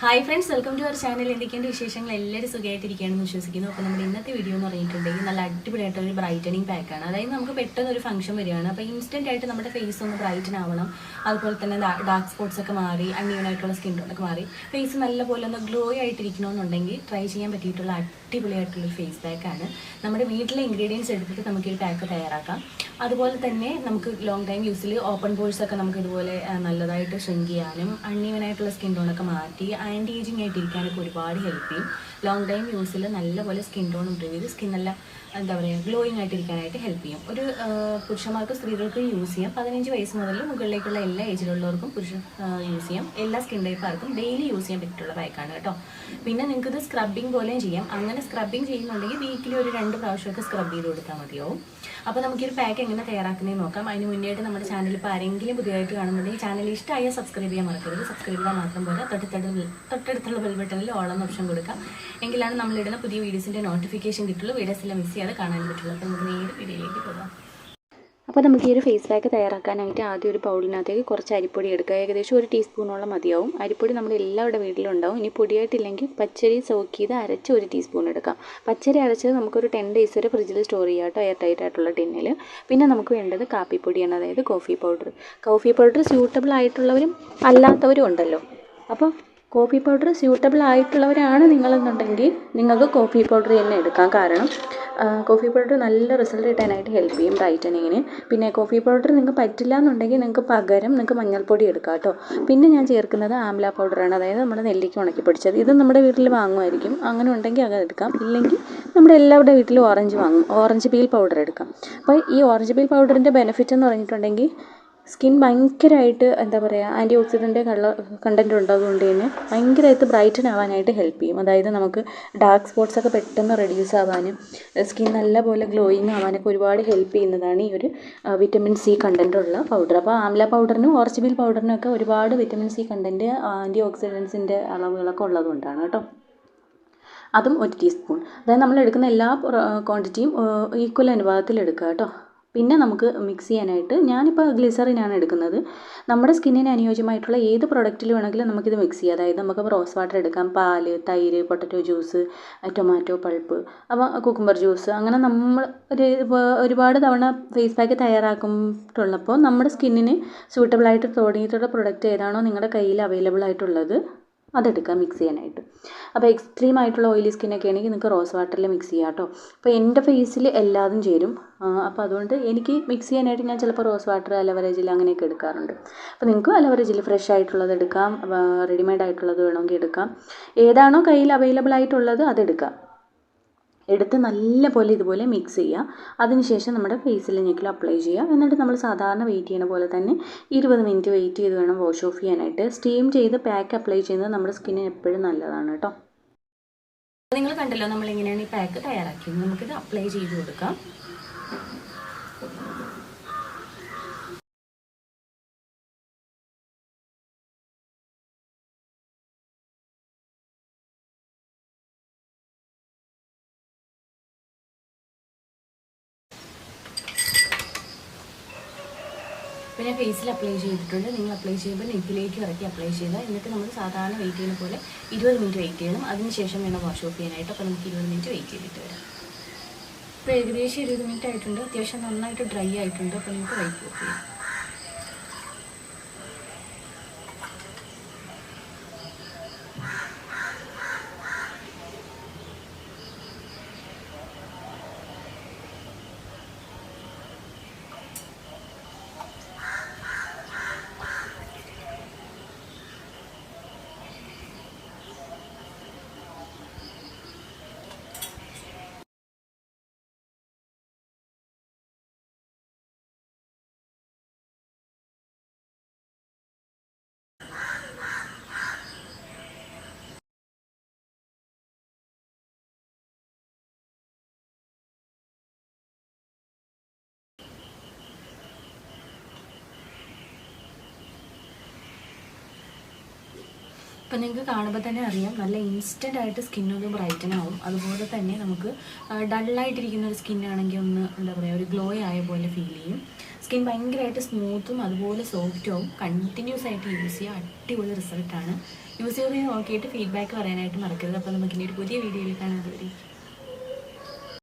Hi friends welcome to our channel എന്തൊക്കെയുണ്ട് വിശേഷങ്ങൾ? എല്ലാവരും സുഖമായിട്ടിരിക്കുകയാണെന്ന് വിശ്വസിക്കുന്നു. അപ്പോൾ നമ്മുടെ ഇന്നത്തെ വീഡിയോ എന്ന് പറഞ്ഞിട്ടുണ്ടെങ്കിൽ നല്ല അടിപൊളിയായിട്ടുള്ള ഒരു ബ്രൈറ്റനിങ് പാക്കാണ് അതായത് നമുക്ക് പെട്ടെന്ന് ഒരു ഫംഗ്ഷൻ വരികയാണ്. അപ്പോൾ ഇൻസ്റ്റന്റ് ആയിട്ട് നമ്മുടെ ഫേസ് ഒന്ന് ബ്രൈറ്റൻ ആവണം. അതുപോലെ തന്നെ ഡാർക്ക് സ്പോട്ട്സ് ഒക്കെ മാറി ആയിട്ടുള്ള സ്കിൻ ടോണൊക്കെ മാറി. ഫേസ് നല്ലപോലെ ഒന്ന് ഗ്ലോ ആയിട്ടിരിക്കണമെന്നുണ്ടെങ്കിൽ ട്രൈ ചെയ്യാൻ പറ്റിയിട്ടുള്ള അടിപൊളിയായിട്ടുള്ള ഒരു ഫേസ് പാക്കാണ് നമ്മുടെ വീട്ടിലെ ഇൻഗ്രീഡിയൻസ് എടുത്തിട്ട് നമുക്ക് ഈ പാക്ക് തയ്യാറാക്കാം. അതുപോലെ തന്നെ നമുക്ക് ലോങ് ടൈം യൂസിൽ ഓപ്പൺ പോഴ്സൊക്കെ നമുക്ക് ഇതുപോലെ നല്ലതായിട്ട് ഷ്രിങ്ക് ചെയ്യാനും അൺഈവൻ ആയിട്ടുള്ള സ്കിൻ ടോണൊക്കെ മാറ്റി ആന്റി ഏജിങ് ആയിട്ടിരിക്കാനൊക്കെ ഒരുപാട് ഹെൽപ്പ് ചെയ്യും. ലോങ് ടൈം യൂസിൽ നല്ലപോലെ സ്കിൻ ടോൺ ഇമ്പ്രൂവ് ചെയ്ത് സ്കിൻ നല്ല എന്താ പറയുക ഗ്ലോയിങ് ആയിട്ടിരിക്കാനായിട്ട് ഹെൽപ്പ് ചെയ്യും. ഒരു പുരുഷന്മാർക്ക് സ്ത്രീകൾക്ക് യൂസ് ചെയ്യാം. പതിനഞ്ച് വയസ്സ് മുതൽ മുകളിലേക്കുള്ള എല്ലാ ഏജിലുള്ളവർക്കും പുരുഷ യൂസ് ചെയ്യാം. എല്ലാ സ്കിൻ ടൈപ്പാർക്കും ഡെയിലി യൂസ് ചെയ്യാൻ പറ്റിയിട്ടുള്ള പാക്കാണ് കേട്ടോ. പിന്നെ നിങ്ങൾക്ക് ഇത് സ്ക്രബിങ് പോലെയും ചെയ്യാം. അങ്ങനെ സ്ക്രബിങ് ചെയ്യുന്നുണ്ടെങ്കിൽ വീക്കിലി ഒരു രണ്ട് പ്രാവശ്യമൊക്കെ സ്ക്രബ് ചെയ്ത് കൊടുത്താൽ മതിയാവും. അപ്പോൾ നമുക്കൊരു പാക്ക് എങ്ങനെ തയ്യാറാക്കുന്നതെന്ന് നോക്കാം. അതിന് മുന്നേയായിട്ട് നമ്മുടെ ചാനൽ ഇപ്പോൾ ആരെങ്കിലും പുതിയതായിട്ട് കാണുന്നുണ്ടെങ്കിൽ ചാനൽ ഇഷ്ടമായ സബ്സ്ക്രൈബ് ചെയ്യാൻ മറക്കരുത്. സബ്സ്ക്രൈബ് ചെയ്താൽ മാത്രം പോരാ. തൊട്ടടുത്തുള്ള തൊട്ടടുത്തുള്ള ബെൽ ബട്ടണിൽ ഓളം ഓപ്ഷൻ കൊടുക്കാം. എങ്കിലാണ് നമ്മളിടുന്ന പുതിയ വീഡിയോസിന്റെ നോട്ടിഫിക്കേഷൻ കിട്ടുള്ളൂ. വീഡിയോസ് എല്ലാം മിസ് ചെയ്യാതെ കാണാൻ പറ്റുള്ളൂ അപ്പോൾ നമുക്ക് നേരിട്ട് വീഡിയോയിലേക്ക് പോകാം. അപ്പോൾ നമുക്ക് ഈ ഒരു ഫേസ് പാക്ക് തയ്യാറാക്കാനായിട്ട് ആദ്യം ഒരു ബൗളിനകത്തേക്ക് കുറച്ച് അരിപ്പൊടി എടുക്കുക. ഏകദേശം ഒരു ടീസ്പൂണോളം മതിയാവും. അരിപ്പൊടി നമ്മൾ എല്ലാവരുടെ വീട്ടിലും ഉണ്ടാവും ഇനി പൊടിയായിട്ടില്ലെങ്കിൽ പച്ചരി സോക്ക് ചെയ്ത് അരച്ച് ഒരു ടീസ്പൂൺ എടുക്കാം. പച്ചരി അരച്ചത് നമുക്കൊരു ടെൻ ഡേയ്സ് വരെ ഫ്രിഡ്ജിൽ സ്റ്റോർ ചെയ്യാം കേട്ടോ. എയർ ടൈറ്റ് ആയിട്ടുള്ള ടിന്നിൽ പിന്നെ നമുക്ക് വേണ്ടത് കാപ്പിപ്പൊടിയാണ് അതായത് coffee powder coffee powder suitable ആയിട്ടുള്ളവരും അല്ലാത്തവരും ഉണ്ടല്ലോ. അപ്പോൾ കോഫി പൗഡർ സ്യൂട്ടബിൾ ആയിട്ടുള്ളവരാണ് നിങ്ങളെന്നുണ്ടെങ്കിൽ നിങ്ങൾക്ക് കോഫി പൗഡർ തന്നെ എടുക്കാം. കാരണം കോഫി പൗഡർ നല്ല റിസൾട്ട് കിട്ടാനായിട്ട് ഹെൽപ്പ് ചെയ്യും ബ്രൈറ്റനിങ്ങിന് പിന്നെ കോഫി പൗഡർ നിങ്ങൾക്ക് പറ്റില്ല എന്നുണ്ടെങ്കിൽ നിങ്ങൾക്ക് പകരം നിങ്ങൾക്ക് മഞ്ഞൾപ്പൊടി എടുക്കാം കേട്ടോ. പിന്നെ ഞാൻ ചേർക്കുന്നത് ആംല പൗഡറാണ് അതായത് നമ്മുടെ നെല്ലിക്ക ഉണക്കി പൊടിച്ചത്. ഇത് നമ്മുടെ വീട്ടിൽ വാങ്ങുമായിരിക്കും. അങ്ങനെ ഉണ്ടെങ്കിൽ അത് എടുക്കാം. ഇല്ലെങ്കിൽ നമ്മുടെ എല്ലാവരുടെ വീട്ടിലും ഓറഞ്ച് വാങ്ങും. ഓറഞ്ച് പീൽ പൗഡർ എടുക്കാം. അപ്പോൾ ഈ ഓറഞ്ച് പീൽ പൗഡറിന്റെ ബെനിഫിറ്റ് എന്ന് പറഞ്ഞിട്ടുണ്ടെങ്കിൽ സ്കിൻ ഭയങ്കരമായിട്ട് എന്താ പറയുക ആന്റി ഓക്സിഡന്റ് കള്ള കണ്ടന്റ് ഉള്ളതുകൊണ്ട് തന്നെ ഭയങ്കരമായിട്ട് ബ്രൈറ്റൻ ആവാനായിട്ട് ഹെൽപ്പ് ചെയ്യും. അതായത് നമുക്ക് ഡാർക്ക് സ്പോട്ട്സ് ഒക്കെ പെട്ടെന്ന് റെഡ്യൂസ് ആവാനും സ്കിൻ നല്ലപോലെ ഗ്ലോയിങ് ആവാനൊക്കെ ഒരുപാട് ഹെൽപ്പ് ചെയ്യുന്നതാണ് ഈ ഒരു വിറ്റമിൻ സി കണ്ടന്റ് ഉള്ള പൗഡർ അപ്പോൾ ആംല പൗഡറിനും ഓർച്ചിബിൽ പൗഡറിനും ഒക്കെ ഒരുപാട് വിറ്റമിൻ സി കണ്ടന്റ് ആന്റി ഓക്സിഡൻസിന്റെ അളവുകളൊക്കെ ഉള്ളതുകൊണ്ടാണ് കേട്ടോ. അതും ഒരു ടീസ്പൂൺ അതായത് നമ്മൾ എടുക്കുന്ന എല്ലാ ക്വാണ്ടിറ്റിയും ഈക്വൽ അനുപാതത്തിൽ എടുക്കുക കേട്ടോ. പിന്നെ നമുക്ക് മിക്സ് ചെയ്യാനായിട്ട് ഞാനിപ്പോൾ ഗ്ലിസറിനാണ് എടുക്കുന്നത്. നമ്മുടെ സ്കിന്നിന് അനുയോജ്യമായിട്ടുള്ള ഏത് പ്രൊഡക്റ്റിൽ വേണമെങ്കിലും നമുക്കിത് മിക്സ് ചെയ്യാം. അതായത് നമുക്ക് റോസ് വാട്ടർ എടുക്കാം. പാൽ തൈര് പൊട്ടറ്റോ ജ്യൂസ് ടൊമാറ്റോ പൾപ്പ് അപ്പോൾ കുക്കുംബർ ജ്യൂസ് അങ്ങനെ നമ്മൾ ഒരു ഒരുപാട് തവണ ഫേസ് പാക്ക് തയ്യാറാക്കിയിട്ടുള്ളപ്പോൾ നമ്മുടെ സ്കിന്നിന് സൂട്ടബിളായിട്ട് തോന്നിയിട്ടുള്ള പ്രൊഡക്റ്റ് ഏതാണോ നിങ്ങളുടെ കയ്യിൽ അവൈലബിൾ ആയിട്ടുള്ളത്. അതെടുക്കാം മിക്സ് ചെയ്യാനായിട്ട്. അപ്പോൾ എക്സ്ട്രീം ആയിട്ടുള്ള ഓയിലി സ്കിന്നൊക്കെ ആണെങ്കിൽ നിങ്ങൾക്ക് റോസ് വാട്ടറിൽ മിക്സ് ചെയ്യാം കേട്ടോ. അപ്പോൾ എന്റെ ഫേസിൽ എല്ലാതും ചേരും. അപ്പോൾ അതുകൊണ്ട് എനിക്ക് മിക്സ് ചെയ്യാനായിട്ട് ഞാൻ ചിലപ്പോൾ റോസ് വാട്ടർ അലവര ജെൽ അങ്ങനെയൊക്കെ എടുക്കാറുണ്ട്. അപ്പോൾ നിങ്ങൾക്ക് അലവര ജെൽ ഫ്രഷ് ആയിട്ടുള്ളത് എടുക്കാം. റെഡിമെയ്ഡ് ആയിട്ടുള്ളത് വേണമെങ്കിൽ എടുക്കാം. ഏതാണോ കയ്യിൽ അവൈലബിൾ ആയിട്ടുള്ളത് അതെടുക്കാം എടുത്ത് നല്ലപോലെ ഇതുപോലെ മിക്സ് ചെയ്യുക. അതിനുശേഷം നമ്മുടെ ഫേസിൽ ഞെക്കിൽ അപ്ലൈ ചെയ്യുക. എന്നിട്ട് നമ്മൾ സാധാരണ വെയിറ്റ് ചെയ്യണ പോലെ തന്നെ ഇരുപത് മിനിറ്റ് വെയിറ്റ് ചെയ്ത് വേണം വാഷ് ഓഫ് ചെയ്യാനായിട്ട്. സ്റ്റീം ചെയ്ത് പാക്ക് അപ്ലൈ ചെയ്യുന്നത് നമ്മുടെ സ്കിന്നിന് എപ്പോഴും നല്ലതാണ് കേട്ടോ. നിങ്ങൾ കണ്ടല്ലോ നമ്മൾ എങ്ങനെയാണ് ഈ പാക്ക് തയ്യാറാക്കിയത്. നമുക്കിത് അപ്ലൈ ചെയ്ത് കൊടുക്കാം. പിന്നെ ഫേസിൽ അപ്ലൈ ചെയ്തിട്ടുണ്ട്. നിങ്ങൾ അപ്ലൈ ചെയ്യുമ്പോൾ നെറ്റിലേക്ക് ഇറക്കി അപ്ലൈ ചെയ്യുക. എന്നിട്ട് നമ്മൾ സാധാരണ വെയിറ്റ് ചെയ്യുന്ന പോലെ ഇരുപത് മിനിറ്റ് വെയിറ്റ് ചെയ്യണം. അതിനുശേഷം വേണം വാഷ് ഓഫ് ചെയ്യാനായിട്ട്. അപ്പോൾ നമുക്ക് ഇരുപത് മിനിറ്റ് വെയിറ്റ് ചെയ്തിട്ട് വരാം. ഇപ്പോൾ ഏകദേശം ഇരുപത് മിനിറ്റ് ആയിട്ടുണ്ട്. അത്യാവശ്യം നന്നായിട്ട് ഡ്രൈ ആയിട്ടുണ്ട്. അപ്പോൾ നിങ്ങൾക്ക് വൈറ്റ് ഓഫ് ചെയ്യാം. ഇപ്പം നിങ്ങൾക്ക് കാണുമ്പോൾ തന്നെ അറിയാം നല്ല ഇൻസ്റ്റന്റ് ആയിട്ട് സ്കിന്നൊന്ന് ബ്രൈറ്റൻ ആവും. അതുപോലെ തന്നെ നമുക്ക് ഡള്ളായിട്ടിരിക്കുന്ന ഒരു സ്കിന്നാണെങ്കിൽ ഒന്ന് എന്താ പറയുക ഒരു ഗ്ലോ ആയ പോലെ ഫീൽ ചെയ്യും. സ്കിൻ ഭയങ്കരമായിട്ട് സ്മൂത്തും അതുപോലെ സോഫ്റ്റും ആവും. കണ്ടിന്യൂസ് ആയിട്ട് യൂസ് ചെയ്യുക അടിപൊളി റിസൾട്ടാണ് യൂസ് ചെയ്ത് നോക്കിയിട്ട് ഫീഡ്ബാക്ക് പറയാനായിട്ട് മറക്കരുത്. അപ്പോൾ നമുക്ക് ഇനി ഒരു പുതിയ വീഡിയോയിൽ കാണാൻ